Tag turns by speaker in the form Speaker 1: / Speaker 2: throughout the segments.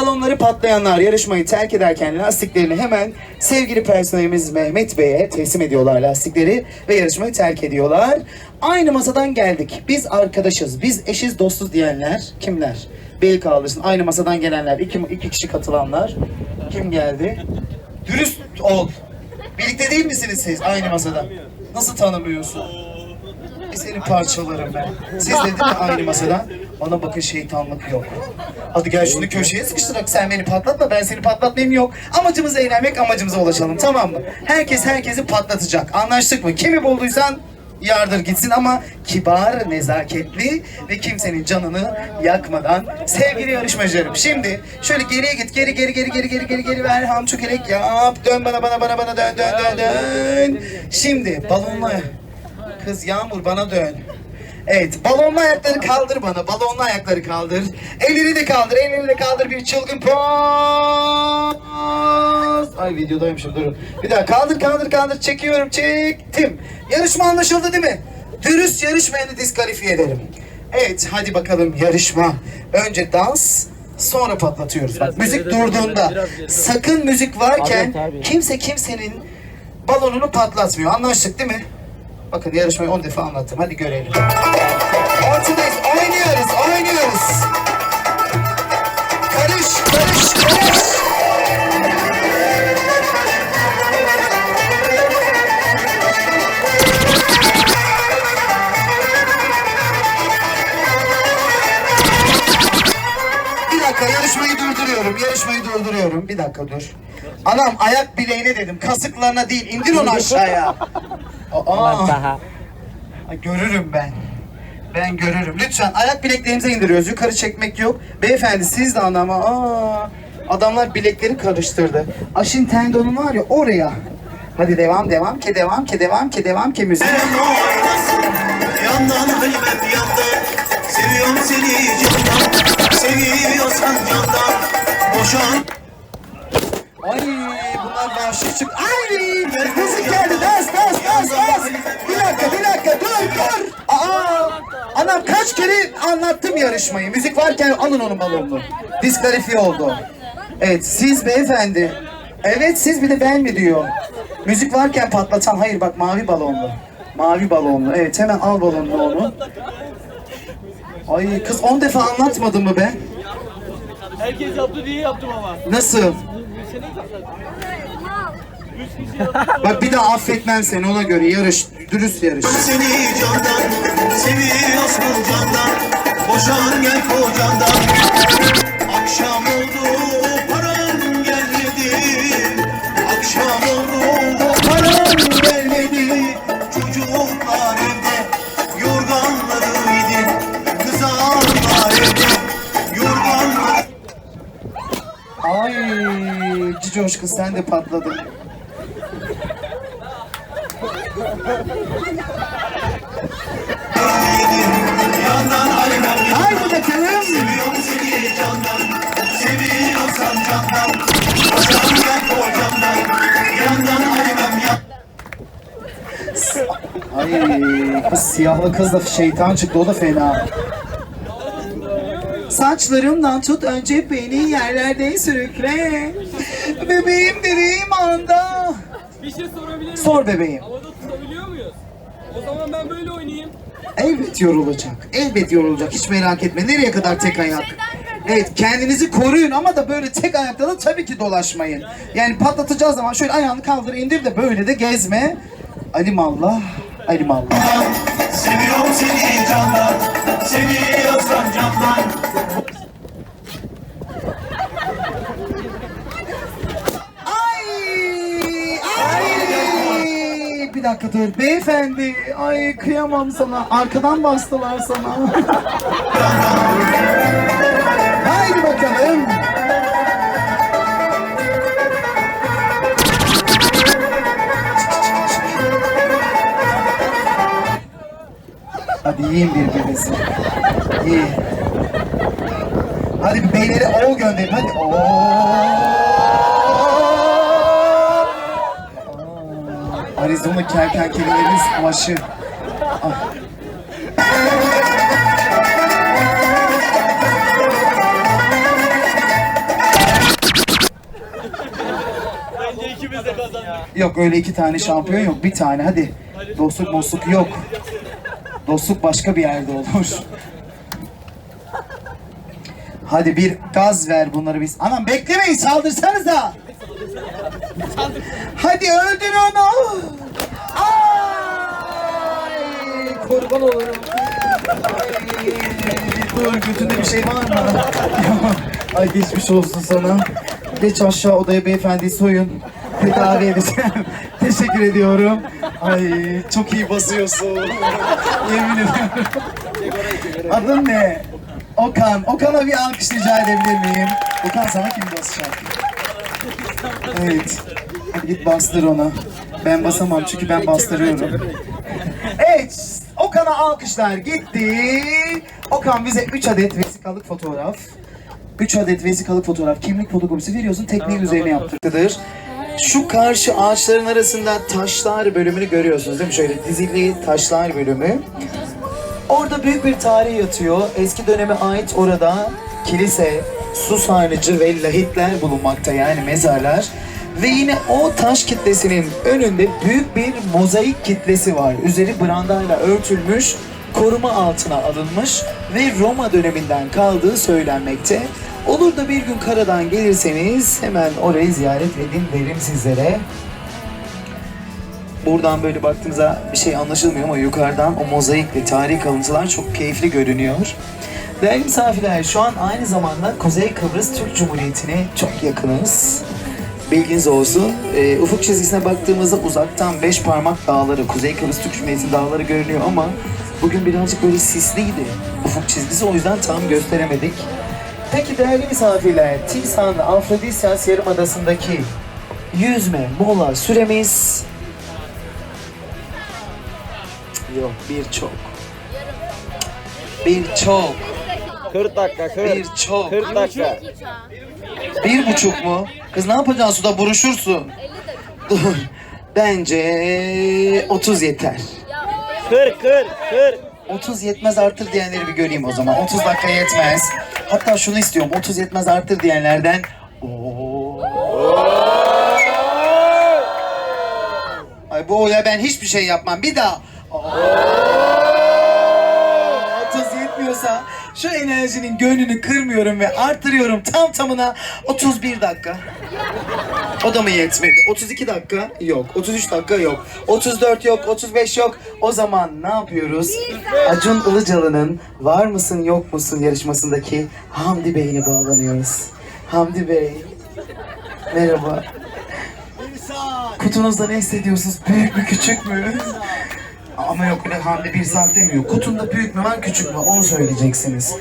Speaker 1: balonları patlayanlar yarışmayı terk ederken lastiklerini hemen sevgili personelimiz Mehmet Bey'e teslim ediyorlar lastikleri ve yarışmayı terk ediyorlar. Aynı masadan geldik. Biz arkadaşız, biz eşiz dostuz diyenler kimler? Bel kaldırsın. Aynı masadan gelenler, iki, iki kişi katılanlar. Kim geldi? Dürüst ol. Birlikte değil misiniz siz aynı masada? Nasıl tanımıyorsun? E seni parçalarım ben. Siz dedin mi aynı masada? Bana bakın şeytanlık yok. Hadi gel şunu köşeye sıkıştırak sen beni patlatma ben seni patlatmayayım yok. Amacımız eğlenmek amacımıza ulaşalım tamam mı? Herkes herkesi patlatacak. Anlaştık mı? Kimi bulduysan yardır gitsin ama kibar, nezaketli ve kimsenin canını yakmadan sevgili yarışmacılarım. Şimdi şöyle geriye git, geri geri geri geri geri geri geri ver ham çökelek yap. Dön bana bana bana bana dön dön dön dön. Şimdi balonla kız Yağmur bana dön. Evet, balonlu ayakları kaldır bana. Balonlu ayakları kaldır. Elleri de kaldır, elleri de kaldır. Bir çılgın poz. Ay videodaymışım durun. Bir daha kaldır, kaldır, kaldır. Çekiyorum, çektim. Yarışma anlaşıldı değil mi? Dürüst yarışmayanı diskalifiye ederim. Evet, hadi bakalım yarışma. Önce dans, sonra patlatıyoruz. Bak müzik durduğunda, sakın müzik varken kimse kimsenin balonunu patlatmıyor. Anlaştık değil mi? Bakın yarışmayı 10 defa anlattım. Hadi görelim. Ortadayız. Oynuyoruz. Oynuyoruz. Karış, karış, karış. Bir dakika yarışmayı durduruyorum. Yarışmayı durduruyorum. Bir dakika dur. Anam ayak bileğine dedim. Kasıklarına değil. İndir onu aşağıya. Aa.
Speaker 2: Daha.
Speaker 1: Görürüm ben. Ben görürüm. Lütfen ayak bileklerimize indiriyoruz. Yukarı çekmek yok. Beyefendi siz de anama. Aa, adamlar bilekleri karıştırdı. Aşın tendonu var ya oraya. Hadi devam devam ke devam ke devam ke devam ke müzik.
Speaker 3: Yandan haybet yandan Seviyorum seni candan Seviyorsan candan Boşan
Speaker 1: Ay bunlar vahşi çık. Ay anam kaç kere anlattım yarışmayı. Müzik varken alın onun balonunu. Diskalifiye oldu. Evet siz beyefendi. Evet siz bir de ben mi diyor. Müzik varken patlatan hayır bak mavi balonlu. Mavi balonlu. Evet hemen al balonunu onu. Ay kız 10 defa anlatmadım mı ben?
Speaker 2: Herkes yaptı diye yaptım ama.
Speaker 1: Nasıl? Bak bir daha affetmem seni ona göre yarış, dürüst yarış.
Speaker 3: Seni candan Seviyorsan candan Boşan gel kocandan Akşam oldu param gelmedi Akşam oldu param gelmedi Çocuklar evde Yorganlarıydı Kızarlar evde Yorganlar
Speaker 1: Ay Cicoş kız sen de patladın.
Speaker 3: Yandan ayrılmam
Speaker 1: Haydi bakalım.
Speaker 3: Seviyorum seni candan candan Yandan
Speaker 1: Ay kız siyahlı kız da şeytan çıktı o da fena. Saçlarımdan tut önce beni yerlerde sürükle. Bebeğim dediğim anda.
Speaker 2: Bir şey sorabilir miyim?
Speaker 1: Sor bebeğim. Elbet yorulacak. Elbet yorulacak. Hiç merak etme. Nereye kadar tek ayak? Evet kendinizi koruyun ama da böyle tek ayakta da tabii ki dolaşmayın. Yani patlatacağı zaman şöyle ayağını kaldır indir de böyle de gezme. Alimallah. Alimallah.
Speaker 3: Seviyorum seni candan Seviyorsan candan
Speaker 1: Ay! Ay! Bir dakika dur. Beyefendi. Ay kıyamam sana. Arkadan bastılar sana. Haydi bakalım. Hadi yiyin birbirinizi. Yiyin. Hadi bir beyleri o gönderin. Hadi. Oo. televizyonda kerkenkelerimiz aşı. Ah. Bence ikimiz de kazandık. Yok öyle iki tane şampiyon yok. Bir tane hadi. Dostluk dostluk yok. Dostluk başka bir yerde olur. Hadi bir gaz ver bunları biz. Anam beklemeyin saldırsanız da. Hadi öldür onu. Ay, kurban olurum. Ay, dur götünde bir şey var mı? Ay geçmiş olsun sana. Geç aşağı odaya beyefendi soyun. Tedavi edeceğim. Teşekkür ediyorum. Ay çok iyi basıyorsun. Yemin ediyorum. Adın ne? Okan. Okan'a bir alkış rica edebilir miyim? Okan sana kim basacak? Evet. Hadi git bastır ona. Ben basamam çünkü ben bastırıyorum. Evet. Okan'a alkışlar gitti. Okan bize 3 adet vesikalık fotoğraf. 3 adet vesikalık fotoğraf kimlik fotokopisi veriyorsun tekneyi üzerine yaptırdıdır. Şu karşı ağaçların arasında taşlar bölümünü görüyorsunuz değil mi? Şöyle dizili taşlar bölümü. Orada büyük bir tarih yatıyor. Eski döneme ait orada kilise, su sarnıcı ve lahitler bulunmakta yani mezarlar. Ve yine o taş kitlesinin önünde büyük bir mozaik kitlesi var. Üzeri brandayla örtülmüş, koruma altına alınmış ve Roma döneminden kaldığı söylenmekte. Olur da bir gün karadan gelirseniz hemen orayı ziyaret edin derim sizlere. Buradan böyle baktığımızda bir şey anlaşılmıyor ama yukarıdan o mozaikli tarihi kalıntılar çok keyifli görünüyor. Değerli misafirler, şu an aynı zamanda Kuzey Kıbrıs Türk Cumhuriyeti'ne çok yakınız. Bilginiz olsun. Ee, ufuk çizgisine baktığımızda uzaktan beş parmak dağları, Kuzey Kıbrıs Türk Cumhuriyeti dağları görünüyor ama bugün birazcık böyle sisliydi ufuk çizgisi o yüzden tam gösteremedik. Peki değerli misafirler, Tilsan Afrodisyas Yarımadası'ndaki yüzme mola süremiz Yok birçok. Birçok.
Speaker 4: 40 dakika 40.
Speaker 1: Birçok.
Speaker 4: 40 dakika.
Speaker 1: Bir buçuk mu? Kız ne yapacaksın suda buruşursun. Dur. Bence 30 yeter.
Speaker 4: 40 40 40.
Speaker 1: 30 yetmez artır diyenleri bir göreyim o zaman. 30 dakika yetmez. Hatta şunu istiyorum. 30 yetmez artır diyenlerden. Oo. Ay bu oya ben hiçbir şey yapmam. Bir daha. Oo. 30 yetmiyorsa şu enerjinin gönlünü kırmıyorum ve artırıyorum tam tamına 31 dakika. O da mı yetmedi? 32 dakika yok. 33 dakika yok. 34 yok. 35 yok. O zaman ne yapıyoruz? Acun Ilıcalı'nın Var mısın yok musun yarışmasındaki Hamdi Bey'ine bağlanıyoruz. Hamdi Bey. Merhaba. Kutunuzda ne hissediyorsunuz? Büyük mü küçük mü? Ama yok öyle Hamdi bir saat demiyor. Kutunda büyük mü var küçük mü? Onu söyleyeceksiniz.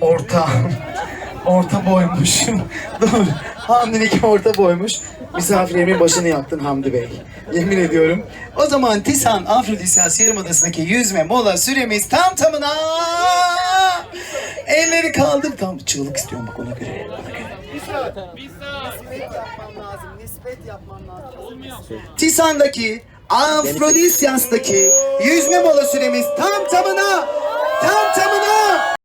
Speaker 1: Orta. Orta boymuş. Dur. Hamdi'ninki orta boymuş. Misafirlerimin başını yaktın Hamdi Bey. Yemin ediyorum. O zaman Tisan Afrodisyas Yarımadası'ndaki yüzme mola süremiz tam tamına. Elleri kaldır. Tam çığlık istiyorum bak ona göre. Ona göre. Tisan'daki Afrodisyas'taki yüzme mola tam tamına tam tamına